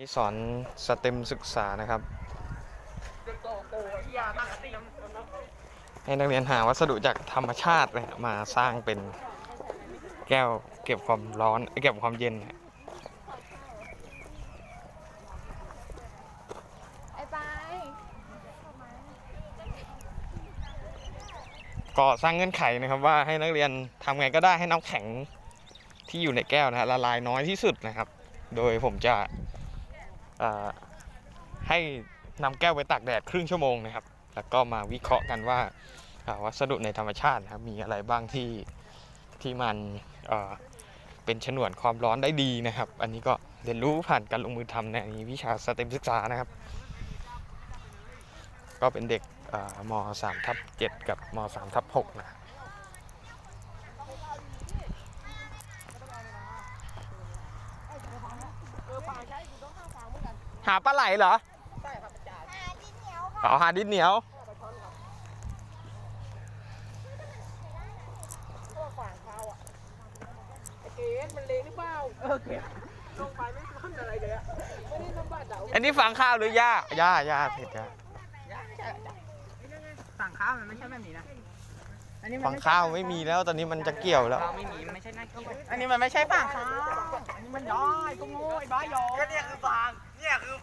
นี่สอนสเต็มศึกษานะครับ ให้นักเรียนหาวัสดุจากธรรมชาติมาสร้างเป็นแก้วเก็บความร้อนเก็บความเย็นไอ้ไปก็สร้างเงื่อนไขนะครับว่าให้นักเรียนทำไงก็ได้ให้น้ำแข็งที่อยู่ในแก้วนะฮะละลายน้อยที่สุดนะครับ โดยผมจะ ให้นำแก้วไปตากแดดครึ่งชั่วโมงนะครับ แล้วก็มาวิเคราะห์กันว่าวัสดุในธรรมชาตินะครับมีอะไรบ้างที่ที่มันเเป็นฉนวนความร้อนได้ดีนะครับ อันนี้ก็เรียนรู้ผ่านการลงมือทำในวิชาสเต็มศึกษานะครับ ก็เป็นเด็กม3ทับ7กับม3ทับ6นะ หาปลาไหลเหรออ๋อหาดินเหนียวเกสมันเลงหรือเปล่าเออเกสลงไปไม่ขึ้นอะไรเลยอะไม่ได้สมบัติเดาอันนี้ฝังข้าวหรือหญ้าหญ้าหญ้าเผ็ดหญ้าสั่งข้าวมันไม่ใช่แบบนี้นะอันนี้มัฝันงไม่ข้าวไม่มีแล้วตอนนี้มันจะเกี่ยวแล้วข้าวไม่มีไม่ใช่หน้าที่อันนี้มันไม่ใช่ฝั่งข้าว อันนี้มันย้อยก็โง่ไอ้บ้าย้อยก็เนี่ยคือฟางเนี่ยคือ